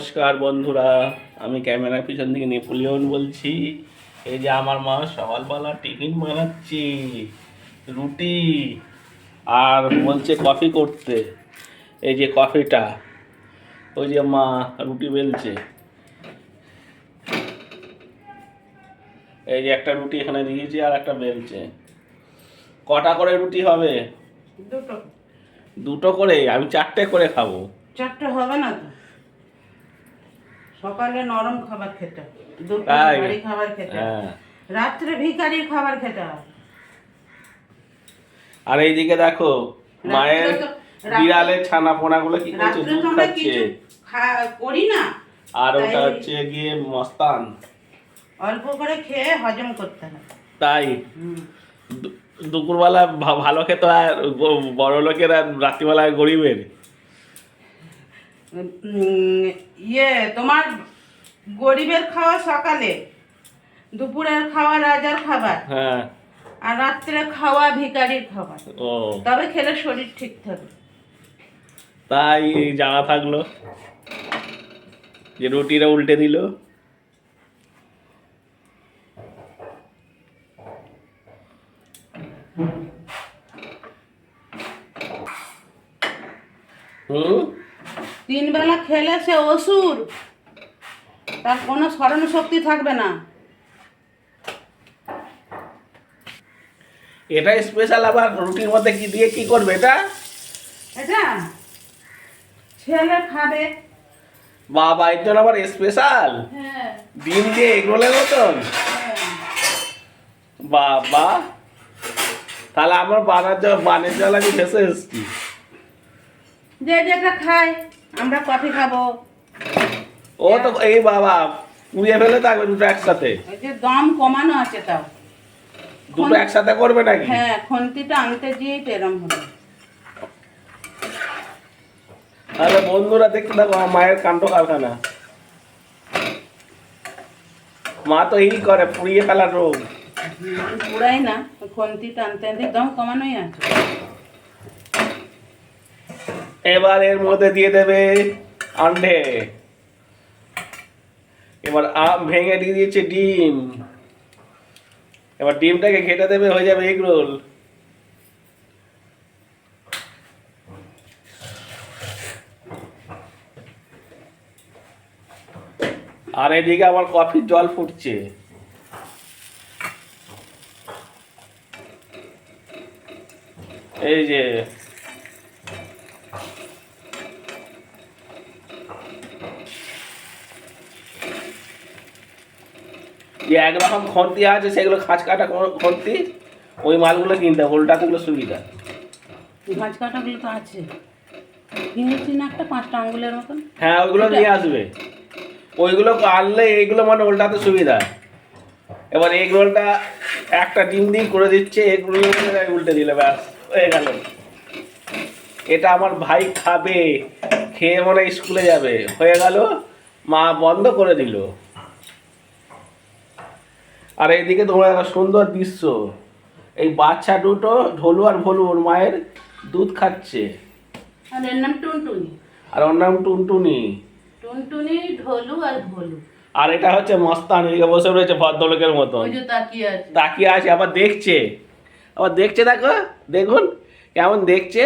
নমস্কার বন্ধুরা আমি ক্যামেরার পিছন থেকে নেপোলিয়ন বলছি। এই যে আমার মা সকালবেলা টিফিন বানাচ্ছে রুটি আর বলছে কফি করতে। এই যে কফিটা ওই যে মা রুটি বেলছে। এই যে একটা রুটি এখানে দিয়েছি আর একটা বেলছে। কটা করে রুটি হবে? দুটো। দুটো করে আমি চারটে করে খাব। চারটে হবে না তো? সকালে নরম খাবার খেতে দুপুরে খাবার খেতে। হ্যাঁ। রাত্রে ভিখারির খাবার খেতে। আর এইদিকে দেখো মায়ের বিড়ালের ছানা পোনা গুলো কি করছে দুধ খাচ্ছে করি না। আর ওটা হচ্ছে গিয়ে মস্তান। অল্প করে খেয়ে হজম করতে হবে তাই? দুপুরবেলা ভালো খেতে আর বড় লোকের আর রাত্রিবেলায় গরিবের। ইয়ে তোমার গরিবের খাওয়া সকালে দুপুরের খাওয়া রাজার খাবার হ্যাঁ। আর রাত্রে খাওয়া ভিখারির খাবার। ও। তবে খেলে শরীর ঠিক থাকবে। তাই জানা থাকল যে রুটিরা উল্টে দিল। হুম? তিন বেলা খেলে সে অসুর। তার কোনো স্মরণ শক্তি থাকবে না। এটা স্পেশাল আবার রুটির মধ্যে কি দিয়ে কি করবে এটা? এটা ছেলে খাবে। বাবা এর জন্য আবার স্পেশাল হ্যাঁ। ডিম দিয়ে এগরোলের মতন? বাবা তাহলে আমার বানার জল বানের জল আমি ভেসে এসছি। যে যেটা খায়। আমরা কফি খাব। ও তো এই বাবা ফেলে থাকবে দুটো একসাথে। ওই যে দম কমানো আছে তাও। দুটো একসাথে করবে নাকি? হ্যাঁ খন্তিটা আনতে গিয়েই তো এরম হলো। তাহলে বন্ধুরা দেখতে থাকো মায়ের কাণ্ড কারখানা। মা তো এই করে পুড়িয়ে ফেলার রোগ। পুরাই না খন্তিটা আনতে আনতে দম কমানোই আছে। এবার এর মধ্যে দিয়ে দেবে আন্ডে। এবার আম ভেঙে দিয়ে দিয়েছে ডিম। এবার ডিমটাকে ঘেটে দেবে, হয়ে যাবে এগ রোল। আর এদিকে আমার কফির জল ফুটছে। এই যে যে একরকম খন্তি আছে সেগুলো খাঁচ কাটা খন্তি ওই মালগুলো কিনতে হবে ওলটাগুলো সুবিধা। মাছ কাটাগুলো তো আছে। কিনেছি না একটা পাঁচটা আঙ্গুলের মতন। হ্যাঁ ওইগুলো নিয়ে আসবে। ওইগুলো আনলে এইগুলো মানে ওলটাতে সুবিধা। এবার এগ রোলটা একটা ডিম দিয়ে করে দিচ্ছে এগ রোল উল্টে দিলে ব্যাস হয়ে গেল। এটা আমার ভাই খাবে খেয়ে মনে স্কুলে যাবে। হয়ে গেল মা বন্ধ করে দিল। আর এইদিকে তোমার একটা সুন্দর দৃশ্য। এই বাচ্চা দুটো ঢোলু আর ভোলু ওর মায়ের দুধ খাচ্ছে। আর এর নাম টুনটুনি। আর ওর নাম টুনটুনি। টুনটুনি ঢোলু আর ভোলু। আর এটা হচ্ছে মস্তান এদিকে বসে রয়েছে ভদ্রলোকের মতন। তাকিয়ে আছে। তাকিয়ে আছে আবার দেখছে। আবার দেখছে দেখো দেখুন কেমন দেখছে।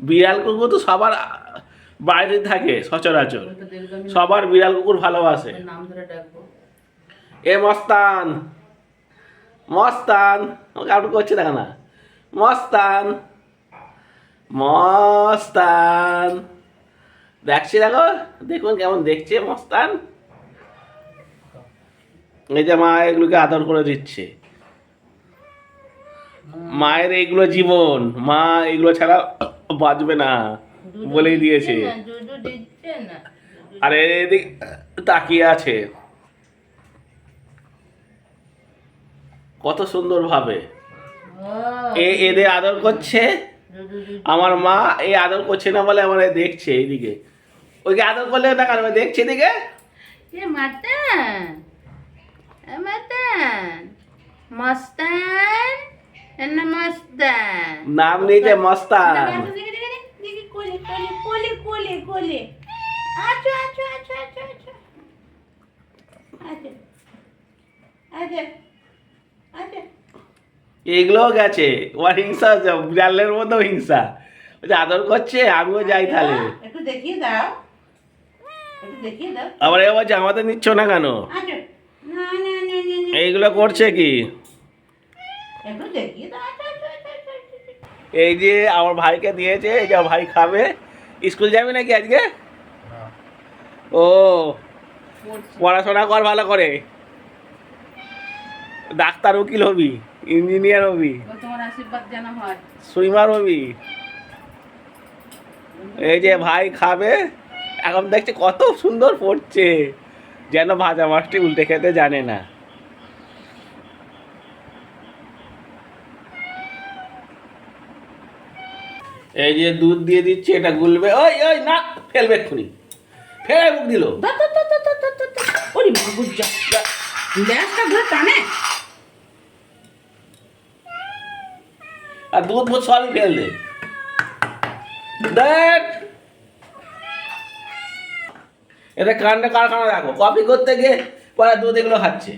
বিড়াল কুকুর তো সবার বাইরে থাকে সচরাচর। সবার বিড়াল কুকুর ভালোবাসে। নাম ধরে ডাকবো। এ মস্তান মস্তান আমাকে করছে দেখো না মস্তান মস্তান। দেখছি দেখো দেখুন কেমন দেখছে মস্তান। এই যে মা এগুলোকে আদর করে দিচ্ছে। মায়ের এইগুলো জীবন মা এগুলো ছাড়া বাঁচবে না বলেই দিয়েছে। আর এদিক তাকিয়ে আছে। কত সুন্দরভাবে এ এদের আদর করছে। আমার মা এই আদর করছে না বলে আমার দেখছে এইদিকে। ওইকে আদর করলে না কারণ দেখছে এদিকে? নাম নিয়েছে মস্তান। আচ্ছা আচ্ছা আচ্ছা আচ্ছা। আচ্ছা আচ্ছা। এগুলোও গেছে। ওর হিংসা হচ্ছে বিড়ালের মতো হিংসা। যে আদর করছে আমিও যাই তাহলে। একটু দেখিয়ে দাও। একটু দেখিয়ে দাও। আবার এ বলছে আমাদের নিচ্ছ না কেন? আচ্ছা না না না না না। এইগুলো করছে কি? একটু দেখিয়ে দাও। আচ্ছা আচ্ছা আচ্ছা আচ্ছা আচ্ছা। এই যে আমার ভাইকে দিয়েছে এই যে ভাই খাবে। স্কুল যাবি নাকি আজকে? ও পড়াশোনা কর ভালো করে। ডাক্তার উকিল হবি ইঞ্জিনিয়ার হবি সুইমার হবি। এই যে ভাই খাবে এখন দেখছে কত সুন্দর পড়ছে যেন ভাজা মাছটি উল্টে খেতে জানে না। এই যে দুধ দিয়ে দিচ্ছে এটা গুলবে। ওই ওই না ফেলবে খুনি ফেলে মুখ দিল। ওরে বাবু যা। গ্যাসটা ধরে টানে। আর দুধ মুধ সবই ফেল দে দেখ। এটা কানটা কারখানা রাখো কপি করতে গিয়ে পরে দুধ এগুলো খাচ্ছে।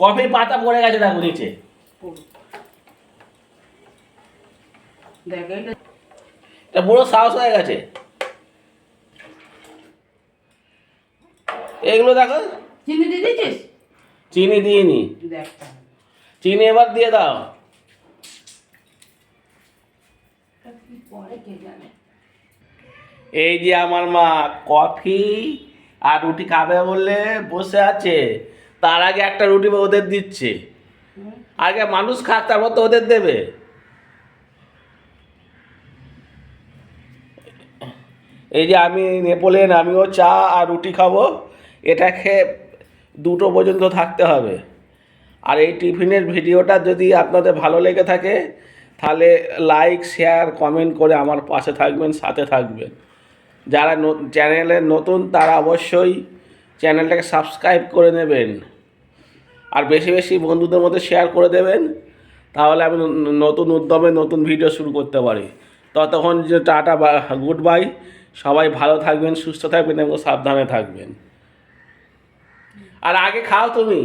কফির পাতা পড়ে গেছে দেখো নিচে। দেখ এটা পুরো সাহস হয়ে গেছে। এগুলো দেখো। চিনি দিয়ে দিয়েছিস? চিনি দেখ তাহলে। চিনি এবার দিয়ে দাও। এই যে আমার মা কফি আর রুটি খাবে বললে বসে আছে, তার আগে একটা রুটি ওদের দিচ্ছে। আগে মানুষ খাক, তারপর তো ওদের দেবে। এই যে আমি নেপোলিয়ন, আমিও চা আর রুটি খাব, এটা খেয়ে দুটো পর্যন্ত থাকতে হবে। আর এই টিফিনের ভিডিওটা যদি আপনাদের ভালো লেগে থাকে, তাহলে লাইক শেয়ার কমেন্ট করে আমার পাশে থাকবেন, সাথে থাকবেন। যারা চ্যানেলে নতুন, তারা অবশ্যই চ্যানেলটাকে সাবস্ক্রাইব করে নেবেন। আর বেশি বেশি বন্ধুদের মধ্যে শেয়ার করে দেবেন, তাহলে আমি নতুন উদ্যমে নতুন ভিডিও শুরু করতে পারি। ততক্ষণ যে টাটা বা গুড বাই। সবাই ভালো থাকবেন, সুস্থ থাকবেন এবং সাবধানে থাকবেন। আর আগে খাও তুমি।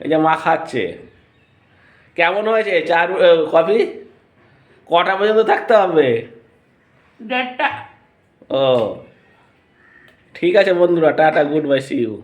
এই যে মা খাচ্ছে। কেমন হয়েছে? চার কফি? কটা পর্যন্ত থাকতে হবে? দেড়টা। ও। ঠিক আছে বন্ধুরা tata good bye see you